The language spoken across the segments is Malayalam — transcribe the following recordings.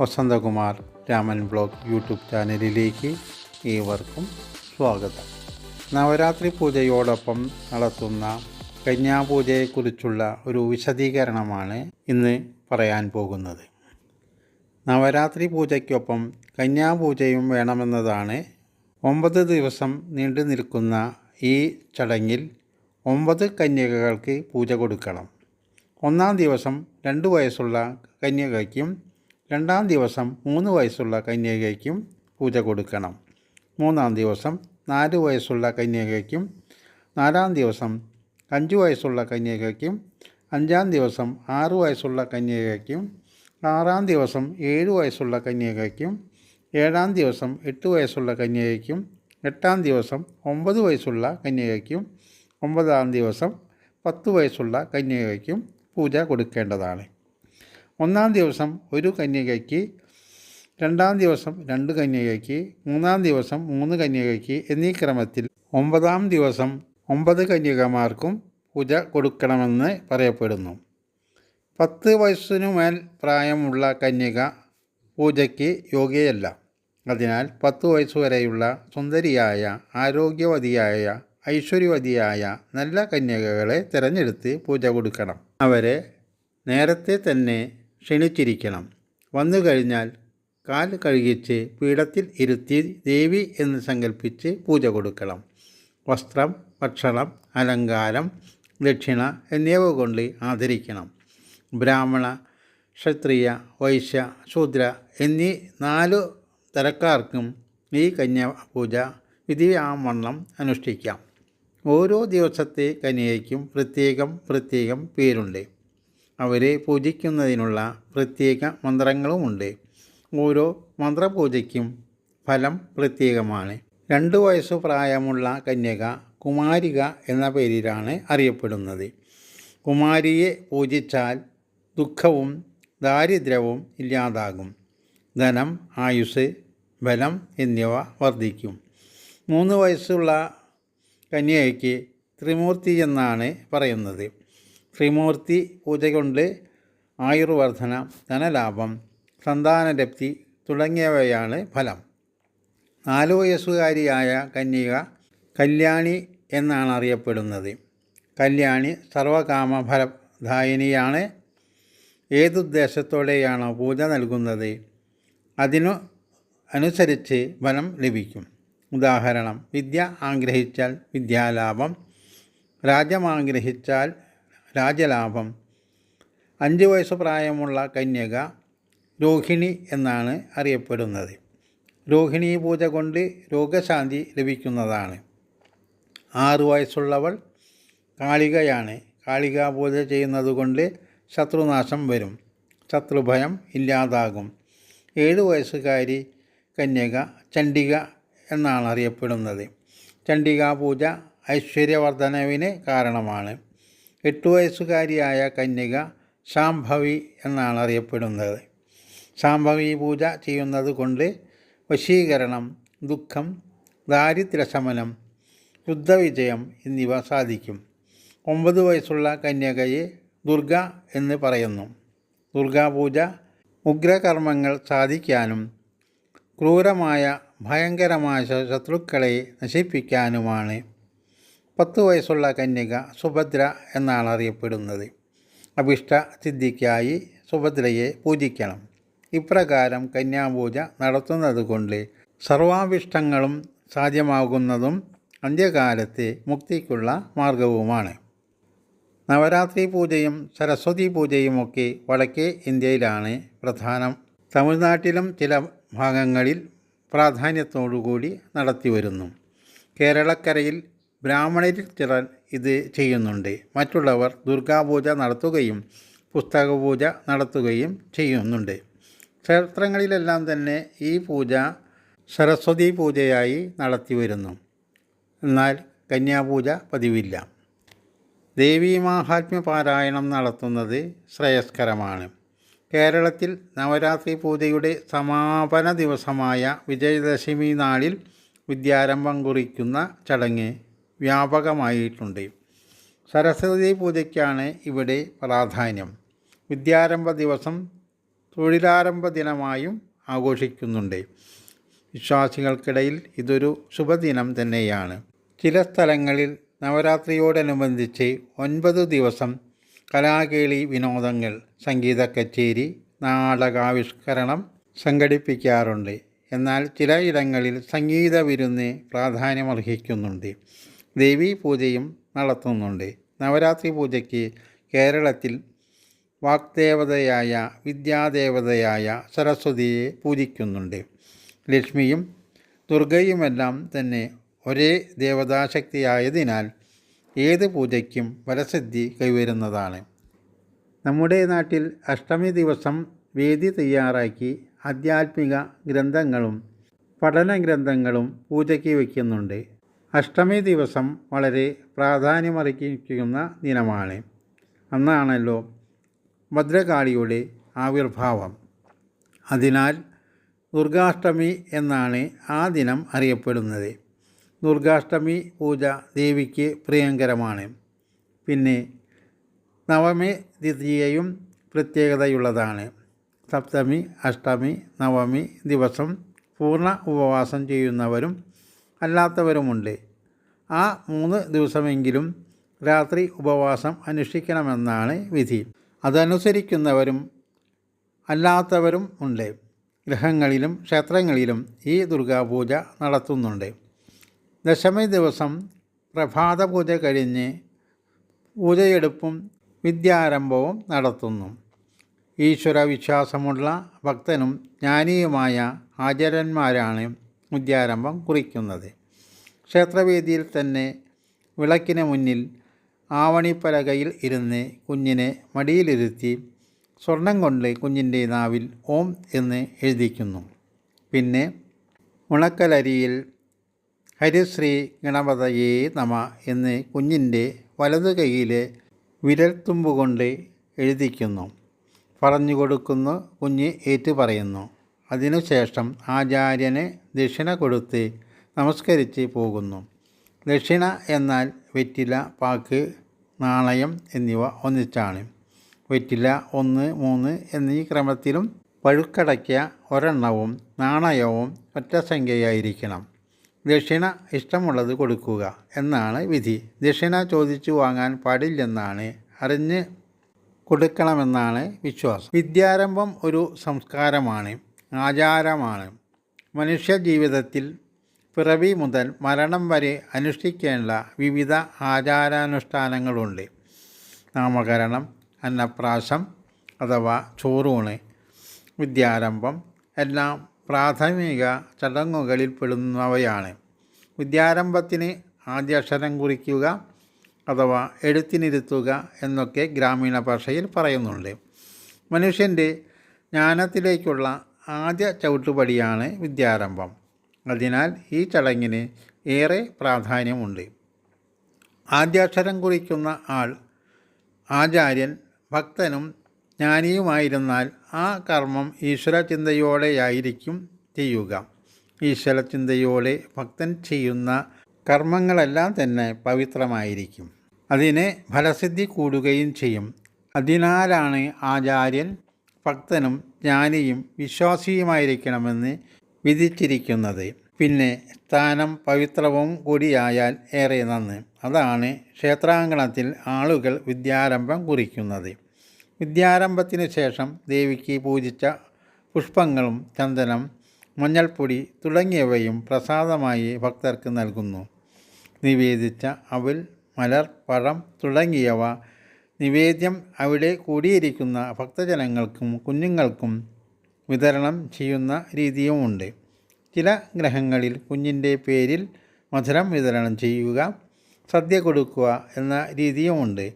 വസന്തകുമാർ രാമൻ ബ്ലോഗ് യൂട്യൂബ് ചാനലിലേക്ക് ഏവർക്കും സ്വാഗതം. നവരാത്രി പൂജയോടൊപ്പം നടത്തുന്ന കന്യാപൂജയെക്കുറിച്ചുള്ള ഒരു വിശദീകരണമാണ് ഇന്ന് പറയാൻ പോകുന്നത്. നവരാത്രി പൂജയ്ക്കൊപ്പം കന്യാപൂജയും വേണമെന്നതാണ് ഒമ്പത് ദിവസം നീണ്ടു നിൽക്കുന്ന ഈ ചടങ്ങിൽ ഒമ്പത് കന്യകകൾക്ക് പൂജ കൊടുക്കണം. ഒന്നാം ദിവസം രണ്ട് വയസ്സുള്ള കന്യകയ്ക്കും രണ്ടാം ദിവസം മൂന്ന് വയസ്സുള്ള കന്യകയ്ക്കും പൂജ കൊടുക്കണം. മൂന്നാം ദിവസം നാല് വയസ്സുള്ള കന്യകയ്ക്കും നാലാം ദിവസം അഞ്ച് വയസ്സുള്ള കന്യകയ്ക്കും അഞ്ചാം ദിവസം ആറ് വയസ്സുള്ള കന്യകയ്ക്കും ആറാം ദിവസം ഏഴ് വയസ്സുള്ള കന്യകയ്ക്കും ഏഴാം ദിവസം എട്ട് വയസ്സുള്ള കന്യകയ്ക്കും എട്ടാം ദിവസം ഒമ്പത് വയസ്സുള്ള കന്യകയ്ക്കും ഒമ്പതാം ദിവസം പത്ത് വയസ്സുള്ള കന്യകയ്ക്കും പൂജ കൊടുക്കേണ്ടതാണ്. ഒന്നാം ദിവസം ഒരു കന്യകയ്ക്ക് രണ്ടാം ദിവസം രണ്ട് കന്യകയ്ക്ക് മൂന്നാം ദിവസം മൂന്ന് കന്യകയ്ക്ക് എന്നീ ക്രമത്തിൽ ഒമ്പതാം ദിവസം ഒമ്പത് കന്യകമാർക്കും പൂജ കൊടുക്കണമെന്ന് പറയപ്പെടുന്നു. പത്ത് വയസ്സിനു മേൽ പ്രായമുള്ള കന്യക പൂജയ്ക്ക് യോഗ്യയല്ല. അതിനാൽ പത്ത് വയസ്സുവരെയുള്ള സുന്ദരിയായ ആരോഗ്യവതിയായ ഐശ്വര്യവതിയായ നല്ല കന്യകകളെ തിരഞ്ഞെടുത്ത് പൂജ കൊടുക്കണം. അവരെ നേരത്തെ തന്നെ ക്ഷണിച്ചിരിക്കണം. വന്നു കഴിഞ്ഞാൽ കാൽ കഴുകിച്ച് പീഠത്തിൽ ഇരുത്തി ദേവി എന്ന് സങ്കല്പിച്ച് പൂജ കൊടുക്കണം. വസ്ത്രം ഭക്ഷണം അലങ്കാരം ദക്ഷിണ എന്നിവ കൊണ്ട് ആദരിക്കണം. ബ്രാഹ്മണ ക്ഷത്രിയ വൈശ്യ ശൂദ്ര എന്നീ നാലു തരക്കാർക്കും ഈ കന്യാ പൂജ വിധിയാവണ്ണം അനുഷ്ഠിക്കാം. ഓരോ ദിവസത്തെ കന്യകയ്ക്കും പ്രത്യേകം പ്രത്യേകം പേരുണ്ട്. അവരെ പൂജിക്കുന്നതിനുള്ള പ്രത്യേക മന്ത്രങ്ങളുമുണ്ട്. ഓരോ മന്ത്രപൂജയ്ക്കും ഫലം പ്രത്യേകമാണ്. രണ്ട് വയസ്സു പ്രായമുള്ള കന്യക കുമാരിക എന്ന പേരിലാണ് അറിയപ്പെടുന്നത്. കുമാരിയെ പൂജിച്ചാൽ ദുഃഖവും ദാരിദ്ര്യവും ഇല്ലാതാകും. ധനം ആയുസ് ബലം എന്നിവ വർദ്ധിക്കും. മൂന്ന് വയസ്സുള്ള കന്യകയ്ക്ക് ത്രിമൂർത്തി എന്നാണ് പറയുന്നത്. ത്രിമൂർത്തി പൂജ കൊണ്ട് ധനലാഭം സന്താനലബ്ധി തുടങ്ങിയവയാണ് ഫലം. നാലു വയസ്സുകാരിയായ കന്യക കല്യാണി എന്നാണ് അറിയപ്പെടുന്നത്. കല്യാണി സർവകാമ ഫലദായിനിയാണ് ഏതുദ്ദേശത്തോടെയാണോ പൂജ നൽകുന്നത് അതിനു അനുസരിച്ച് ഫലം ലഭിക്കും. ഉദാഹരണം വിദ്യ ആഗ്രഹിച്ചാൽ വിദ്യാലാഭം രാജ്യമാഗ്രഹിച്ചാൽ രാജ്യലാഭം. അഞ്ച് വയസ്സ് പ്രായമുള്ള കന്യക രോഹിണി എന്നാണ് അറിയപ്പെടുന്നത്. രോഹിണി പൂജ കൊണ്ട് രോഗശാന്തി ലഭിക്കുന്നതാണ്. ആറു വയസ്സുള്ളവൾ കാളികയാണ്. കാളിക പൂജ ചെയ്യുന്നതുകൊണ്ട് ശത്രുനാശം വരും. ശത്രുഭയം ഇല്ലാതാകും. ഏഴ് വയസ്സുകാരി കന്യക ചണ്ഡിക എന്നാണ് അറിയപ്പെടുന്നത്. ചണ്ഡികാ പൂജ ഐശ്വര്യവർദ്ധനവിന് കാരണമാണ്. എട്ട് വയസ്സുകാരിയായ കന്യക ശാംഭവി എന്നാണ് അറിയപ്പെടുന്നത് ശാംഭവി പൂജ ചെയ്യുന്നത് കൊണ്ട് വശീകരണം ദുഃഖം ദാരിദ്ര്യശമനം യുദ്ധവിജയം എന്നിവ സാധിക്കും. ഒമ്പത് വയസ്സുള്ള കന്യകയെ ദുർഗ എന്ന് പറയുന്നു. ദുർഗാപൂജ ഉഗ്രകർമ്മങ്ങൾ സാധിക്കാനും ക്രൂരമായ ഭയങ്കരമായ ശത്രുക്കളെ നശിപ്പിക്കാനുമാണ് പത്ത് വയസ്സുള്ള കന്യക സുഭദ്ര എന്നാണ് അറിയപ്പെടുന്നത്. അഭിഷ്ട സിദ്ധിക്കായി സുഭദ്രയെ പൂജിക്കണം. ഇപ്രകാരം കന്യാപൂജ നടത്തുന്നത് കൊണ്ട് സർവാഭിഷ്ടങ്ങളും സാധ്യമാകുന്നതും അന്ത്യകാലത്തെ മുക്തിക്കുള്ള മാർഗവുമാണ്. നവരാത്രി പൂജയും സരസ്വതി പൂജയുമൊക്കെ വടക്കേ ഇന്ത്യയിലാണ് പ്രധാനം. തമിഴ്നാട്ടിലും ചില ഭാഗങ്ങളിൽ പ്രാധാന്യത്തോടുകൂടി നടത്തിവരുന്നു. കേരളക്കരയിൽ ബ്രാഹ്മണരിൽ ചിലർ ഇത് ചെയ്യുന്നുണ്ട്. മറ്റുള്ളവർ ദുർഗാപൂജ നടത്തുകയും പുസ്തകപൂജ നടത്തുകയും ചെയ്യുന്നുണ്ട്. ക്ഷേത്രങ്ങളിലെല്ലാം തന്നെ ഈ പൂജ സരസ്വതി പൂജയായി നടത്തി വരുന്നു. എന്നാൽ കന്യാപൂജ പതിവില്ല. ദേവീ മാഹാത്മ്യ പാരായണം നടത്തുന്നത് ശ്രേയസ്കരമാണ്. കേരളത്തിൽ നവരാത്രി പൂജയുടെ സമാപന ദിവസമായ വിജയദശമി നാളിൽ വിദ്യാരംഭം കുറിക്കുന്ന ചടങ്ങ് വ്യാപകമായിട്ടുണ്ട്. സരസ്വതി പൂജയ്ക്കാണ് ഇവിടെ പ്രാധാന്യം. വിദ്യാരംഭ ദിവസം തൊഴിലാരംഭ ദിനമായും ആഘോഷിക്കുന്നുണ്ട്. വിശ്വാസികൾക്കിടയിൽ ഇതൊരു ശുഭദിനം തന്നെയാണ്. ചില സ്ഥലങ്ങളിൽ നവരാത്രിയോടനുബന്ധിച്ച് ഒൻപത് ദിവസം കലാകേളി വിനോദങ്ങൾ സംഗീത കച്ചേരി നാടകാവിഷ്കരണം സംഘടിപ്പിക്കാറുണ്ട്. എന്നാൽ ചില ഇടങ്ങളിൽ സംഗീത വിരുന്ന് പ്രാധാന്യമർഹിക്കുന്നുണ്ട്. ദേവീ പൂജയും നടത്തുന്നുണ്ട്. നവരാത്രി പൂജയ്ക്ക് കേരളത്തിൽ വാഗ്ദേവതയായ വിദ്യാദേവതയായ സരസ്വതിയെ പൂജിക്കുന്നുണ്ട്. ലക്ഷ്മിയും ദുർഗയുമെല്ലാം തന്നെ ഒരേ ദേവതാശക്തിയായതിനാൽ ഏത് പൂജയ്ക്കും ഫലസിദ്ധി കൈവരുന്നതാണ്. നമ്മുടെ നാട്ടിൽ അഷ്ടമി ദിവസം വേദി തയ്യാറാക്കി ആധ്യാത്മിക ഗ്രന്ഥങ്ങളും പഠന ഗ്രന്ഥങ്ങളും പൂജയ്ക്ക് വയ്ക്കുന്നുണ്ട്. അഷ്ടമി ദിവസം വളരെ പ്രാധാന്യമർഹിക്കുന്ന ദിനമാണ്. അന്നാണല്ലോ ഭദ്രകാളിയുടെ ആവിർഭാവം. അതിനാൽ ദുർഗാഷ്ടമി എന്നാണ് ആ ദിനം അറിയപ്പെടുന്നത്. ദുർഗാഷ്ടമി പൂജ ദേവിക്ക് പ്രിയങ്കരമാണ്. പിന്നെ നവമി ദ്വിതീയയും പ്രത്യേകതയുള്ളതാണ്. സപ്തമി അഷ്ടമി നവമി ദിവസം പൂർണ ഉപവാസം ചെയ്യുന്നവരും അല്ലാത്തവരുമുണ്ട്. ആ മൂന്ന് ദിവസമെങ്കിലും രാത്രി ഉപവാസം അനുഷ്ഠിക്കണമെന്നാണ് വിധി. അതനുസരിക്കുന്നവരും അല്ലാത്തവരും ഉണ്ട്. ഗ്രഹങ്ങളിലും ക്ഷേത്രങ്ങളിലും ഈ ദുർഗാപൂജ നടത്തുന്നുണ്ട്. ദശമി ദിവസം പ്രഭാത പൂജ കഴിഞ്ഞ് പൂജയെടുപ്പും വിദ്യാരംഭവും നടത്തുന്നു. ഈശ്വര വിശ്വാസമുള്ള ഭക്തനും ജ്ഞാനിയുമായ ആചാര്യന്മാരാണ് വിദ്യാരംഭം കുറിക്കുന്നത്. ക്ഷേത്രവേദിയിൽ തന്നെ വിളക്കിന് മുന്നിൽ ആവണിപ്പലകയിൽ ഇരുന്ന് കുഞ്ഞിനെ മടിയിലിരുത്തി സ്വർണം കൊണ്ട് കുഞ്ഞിന്റെ നാവിൽ ഓം എന്ന് എഴുതിക്കുന്നു. പിന്നെ ഉണക്കലരിയിൽ ഹരിശ്രീ ഗണപതയേ നമ എന്ന് കുഞ്ഞിന്റെ വലതു കൈയിലെ വിരൽത്തുമ്പുകൊണ്ട് എഴുതിക്കുന്നു. പറഞ്ഞു കൊടുക്കുന്നു കുഞ്ഞ് ഏറ്റു പറയുന്നു. അതിനുശേഷം ആചാര്യന് ദക്ഷിണ കൊടുത്ത് നമസ്കരിച്ച് പോകുന്നു. ദക്ഷിണ എന്നാൽ വെറ്റില പാക്ക് നാണയം എന്നിവ ഒന്നിച്ചാണ്. വെറ്റില ഒന്ന് മൂന്ന് എന്നീ ക്രമത്തിലും പഴുക്കടയ്ക്ക ഒരെണ്ണവും നാണയവും ഒറ്റ സംഖ്യയായിരിക്കണം. ദക്ഷിണ ഇഷ്ടമുള്ളത് കൊടുക്കുക എന്നാണ് വിധി. ദക്ഷിണ ചോദിച്ചു വാങ്ങാൻ പാടില്ലെന്നാണ് അറിഞ്ഞ് കൊടുക്കണമെന്നാണ് വിശ്വാസം. വിദ്യാരംഭം ഒരു സംസ്കാരമാണ്. ആചാരമാണ്. മനുഷ്യജീവിതത്തിൽ പിറവി മുതൽ മരണം വരെ അനുഷ്ഠിക്കേണ്ട വിവിധ ആചാരാനുഷ്ഠാനങ്ങളുണ്ട്. നാമകരണം അന്നപ്രാശം അഥവാ ചോറൂണ് വിദ്യാരംഭം എല്ലാം പ്രാഥമിക ചടങ്ങുകളിൽ പെടുന്നവയാണ്. വിദ്യാരംഭത്തിന് ആദ്യാക്ഷരം കുറിക്കുക അഥവാ എഴുത്തിനിരുത്തുക എന്നൊക്കെ ഗ്രാമീണ ഭാഷയിൽ പറയുന്നുണ്ട്. മനുഷ്യന്റെ ജ്ഞാനത്തിലേക്കുള്ള ആദ്യ ചവിട്ടുപടിയാണ് വിദ്യാരംഭം. അതിനാൽ ഈ ചടങ്ങിന് ഏറെ പ്രാധാന്യമുണ്ട്. ആദ്യാക്ഷരം കുറിക്കുന്ന ആൾ ആചാര്യൻ ഭക്തനും ജ്ഞാനിയുമായിരുന്നാൽ ആ കർമ്മം ഈശ്വരചിന്തയോടെയായിരിക്കും ചെയ്യുക. ഈശ്വരചിന്തയോടെ ഭക്തൻ ചെയ്യുന്ന കർമ്മങ്ങളെല്ലാം തന്നെ പവിത്രമായിരിക്കും. അതിന് ഫലസിദ്ധി കൂടുകയും ചെയ്യും. അതിനാലാണ് ആചാര്യൻ ഭക്തനും ജ്ഞാനിയും വിശ്വാസിയുമായിരിക്കണമെന്ന് വിധിച്ചിരിക്കുന്നത്. പിന്നെ സ്ഥാനം പവിത്രവും കൂടിയായാൽ ഏറെ നന്ന്. അതാണ് ക്ഷേത്രാങ്കണത്തിൽ ആളുകൾ വിദ്യാരംഭം കുറിക്കുന്നത്. വിദ്യാരംഭത്തിന് ശേഷം ദേവിക്ക് പൂജിച്ച പുഷ്പങ്ങളും ചന്ദനം മഞ്ഞൾപ്പൊടി തുടങ്ങിയവയും പ്രസാദമായി ഭക്തർക്ക് നൽകുന്നു. നിവേദിച്ച അവൽ മലർ പഴം തുടങ്ങിയവ നിവേദ്യം അവിടെ കൂടിയിരിക്കുന്ന ഭക്തജനങ്ങൾക്കും കുഞ്ഞുങ്ങൾക്കും വിതരണം ചെയ്യുന്ന രീതിയുമുണ്ട്. ചില ഗ്രഹങ്ങളിൽ കുഞ്ഞിന്റെ പേരിൽ മധുരം വിതരണം ചെയ്യുക സദ്യ കൊടുക്കുക എന്ന രീതിയുമുണ്ട്.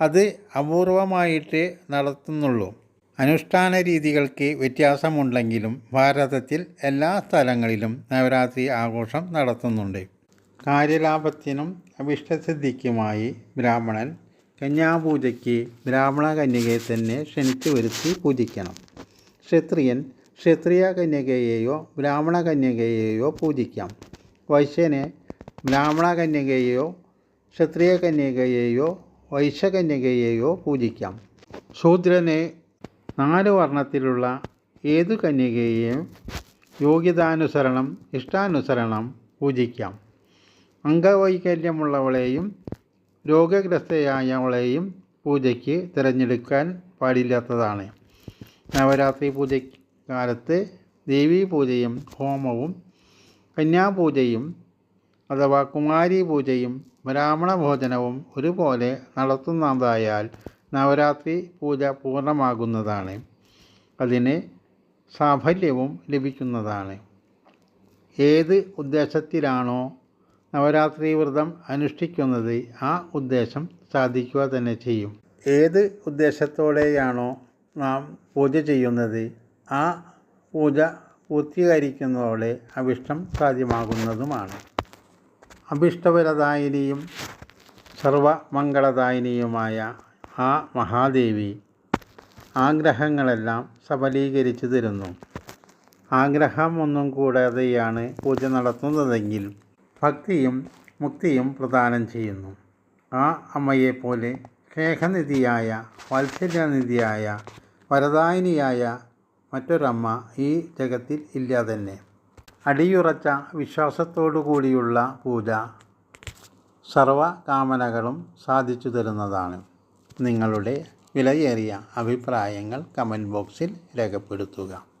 അത് അപൂർവമായിട്ട് നടത്തുന്നുള്ളൂ. അനുഷ്ഠാന രീതികൾക്ക് വ്യത്യാസമുണ്ടെങ്കിലും ഭാരതത്തിൽ എല്ലാ സ്ഥലങ്ങളിലും നവരാത്രി ആഘോഷം നടത്തുന്നുണ്ട്. കാര്യലാഭത്തിനും അഭിഷ്ടസിദ്ധിക്കുമായി ബ്രാഹ്മണൻ കന്യാപൂജയ്ക്ക് ബ്രാഹ്മണ കന്യകയെ തന്നെ ക്ഷണിച്ചു വരുത്തി പൂജിക്കണം. ക്ഷത്രിയൻ ക്ഷത്രിയ കന്യകയെയോ ബ്രാഹ്മണ കന്യകയെയോ പൂജിക്കാം. വൈശ്യനെ ബ്രാഹ്മണ കന്യകയെയോ ക്ഷത്രിയ കന്യകയെയോ വൈശ്യകന്യകയെയോ പൂജിക്കാം. ശൂദ്രനെ നാല് വർണത്തിലുള്ള ഏതു കന്യകയെയും യോഗ്യതാനുസരണം ഇഷ്ടാനുസരണം പൂജിക്കാം. അംഗവൈകല്യമുള്ളവളെയും രോഗഗ്രസ്തയായവളെയും പൂജയ്ക്ക് തിരഞ്ഞെടുക്കാൻ പാടില്ലാത്തതാണ്. നവരാത്രി പൂജ കാലത്ത് ദേവീ പൂജയും ഹോമവും കന്യാപൂജയും അഥവാ കുമാരി പൂജയും ബ്രാഹ്മണ ഭോജനവും ഒരുപോലെ നടത്തുന്നതായാൽ നവരാത്രി പൂജ പൂർണമാകുന്നതാണ്. അതിന് സാഫല്യവും ലഭിക്കുന്നതാണ്. ഏത് ഉദ്ദേശത്തിലാണോ നവരാത്രി വ്രതം അനുഷ്ഠിക്കുന്നത് ആ ഉദ്ദേശം സാധിക്കുക തന്നെ ചെയ്യും. ഏത് ഉദ്ദേശത്തോടെയാണോ നാം പൂജ ചെയ്യുന്നത് ആ പൂജ പൂർത്തീകരിക്കുന്നതോടെ അഭിഷ്ടം സാധ്യമാകുന്നതുമാണ്. അഭിഷ്ടവരദായിനിയും സർവമംഗളദായിനിയുമായ ആ മഹാദേവി ആഗ്രഹങ്ങളെല്ലാം സബലീകരിച്ചു തരുന്നു. ആഗ്രഹം ഒന്നും കൂടാതെയാണ് പൂജ നടത്തുന്നതെങ്കിൽ ഭക്തിയും മുക്തിയും പ്രദാനം ചെയ്യുന്നു. ആ അമ്മയെപ്പോലെ ശേഖനിധിയായ വാത്സല്യനിധിയായ വരദായിനിയായ മറ്റൊരമ്മ ഈ ജഗത്തിൽ ഇല്ല തന്നെ. അടിയുറച്ച വിശ്വാസത്തോടു കൂടിയുള്ള പൂജ സർവകാമനകളും സാധിച്ചു തരുന്നതാണ്. നിങ്ങളുടെ വിലയേറിയ അഭിപ്രായങ്ങൾ കമന്റ് ബോക്സിൽ രേഖപ്പെടുത്തുക.